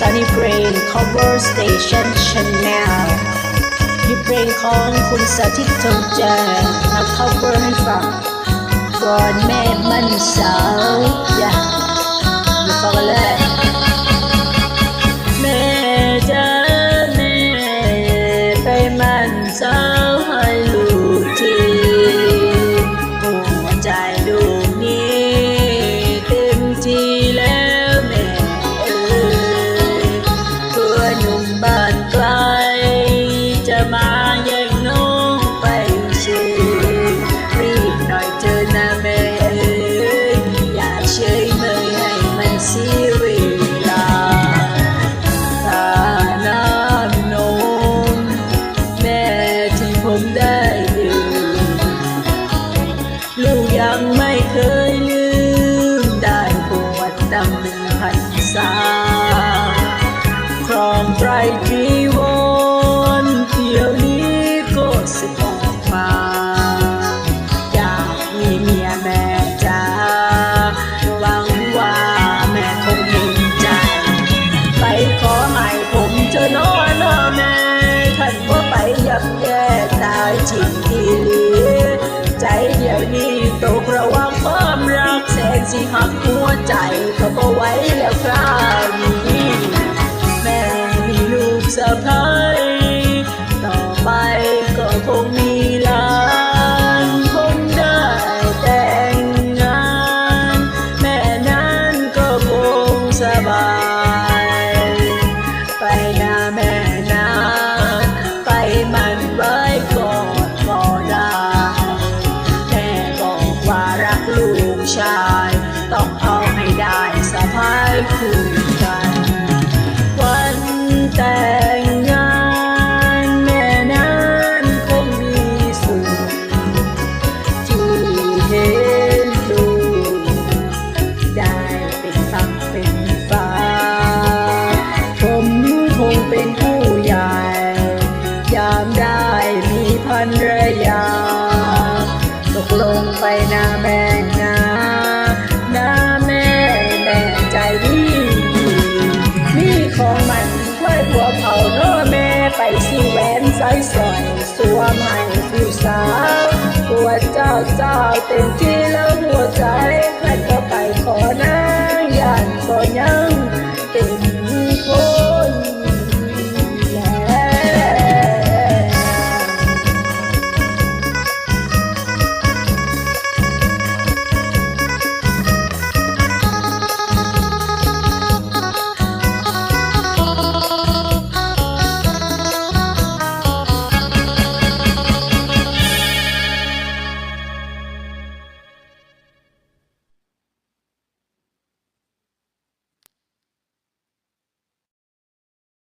Sunny Brain Cover Station Channel มีเพลงของคุณสาธิตทองแจงมา cover ให้ฟังก่อนแม่มันสา หันษาครองไตรจีวรเที่ยวนี้ก็สึกออกมาอยากมีเมียแม่จ้าหวังว่าแม่คงเห็นใจ ไปขอให้ผมจะนอนน้าแม่ท่านว่าไปยับแย่ตายจริงทีลีใจเดี๋ยวนี้ตกระวัง สนสิหักหัวใจเขาก็ไว้แล้วครับ ลูกชาย ต้องเอาให้ได้สะพายคู่กันวันแต่ แม่ไปสิแหวนใสายสอยสวมให้ผู้สาวหัวเจ้าเจ้าเต็มที่แล้วหัวใจ